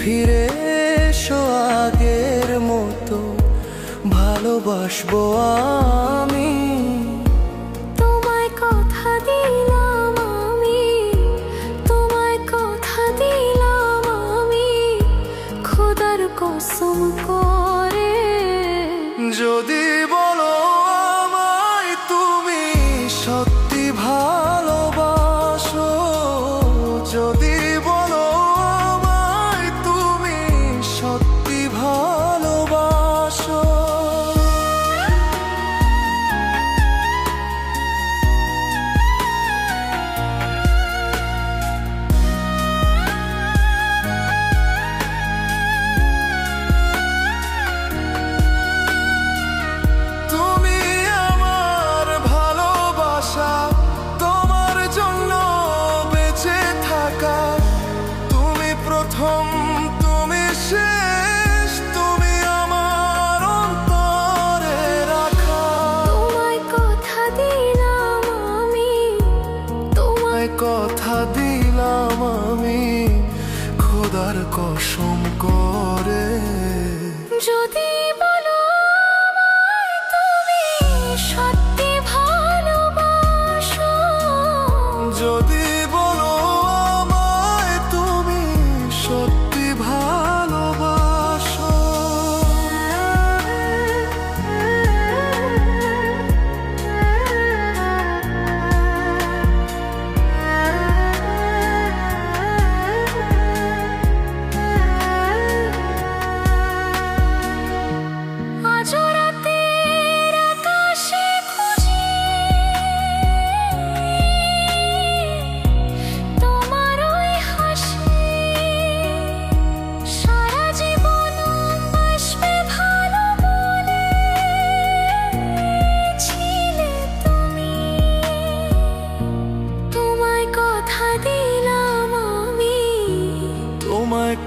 ফিরে এসো আগের মতো ভালোবাসবো আমি। তোমায় কথা দিলাম আমি তোমায় কথা দিলাম আমি খোদার কসম করে। যদি বলো দিলাম আমি খোদার কসম করে। যদি